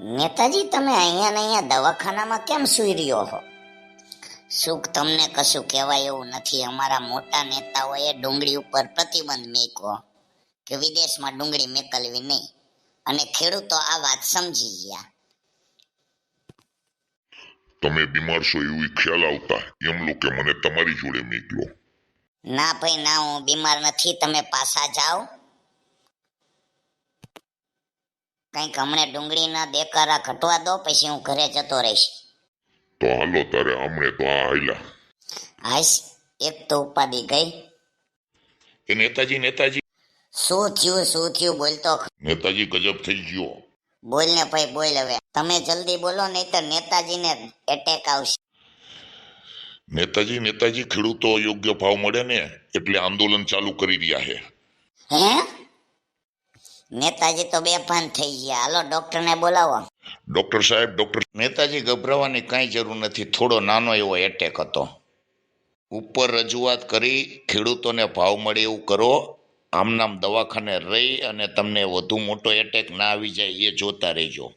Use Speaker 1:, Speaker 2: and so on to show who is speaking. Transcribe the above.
Speaker 1: નેતાજી તમે અહીંયા ને અહીંયા દવાખાનામાં કેમ સુઈ રહ્યો હો? સુખ તમને કશું કહેવાય એવું નથી? અમારા મોટા નેતાઓએ ડુંગળી ઉપર પ્રતિબંધ મેક્યો કે વિદેશમાં ડુંગળી મેકલવી નહીં. અને ખેડૂતો આ વાત સમજી ગયા.
Speaker 2: તમે બીમાર છો એવું ખ્યાલ આવતા એમ લોકો મને તમારી જોડે મેક્યો.
Speaker 1: ના ભાઈ ના હું બીમાર નથી. તમે પાછા જાઓ. કંઈક હમણે ડુંગળીના દેકારા ઘટવા દો પછી હું ઘરે જતો રહીશ.
Speaker 2: તો હાલો તારે હમણે તો આ હાલ્યા.
Speaker 1: હાશ એક તો ઉપાધિ ગઈ.
Speaker 2: એ નેતાજી નેતાજી.
Speaker 1: શું થયું શું થયું બોલતો
Speaker 2: નેતાજી ગજબ થઈ ગયો.
Speaker 1: બોલ ને ભાઈ બોલ હવે. તમે જલ્દી બોલો નહીં તો નેતાજીને એટેક આવશે.
Speaker 2: નેતાજી નેતાજી ખેડૂતો યોગ્ય ભાવ મળે ને એટલે આંદોલન ચાલુ કરી રહ્યા છે.
Speaker 1: હે? નેતાજી તો બેભાન થઈ ગયા. હાલો, ડોક્ટરને બોલાવો.
Speaker 2: ડોક્ટર સાહેબ, ડોક્ટર
Speaker 3: નેતાજી ગભરાવાની કાંઈ જરૂર નથી. થોડો નાનો એવો એટેક હતો. ઉપર રજૂઆત કરી, ખેડૂતોને ભાવ મળે એવું કરો. આમનામ દવાખાને રહી અને તમને વધુ મોટો એટેક ના આવી જાય, એ જોતા રહેજો.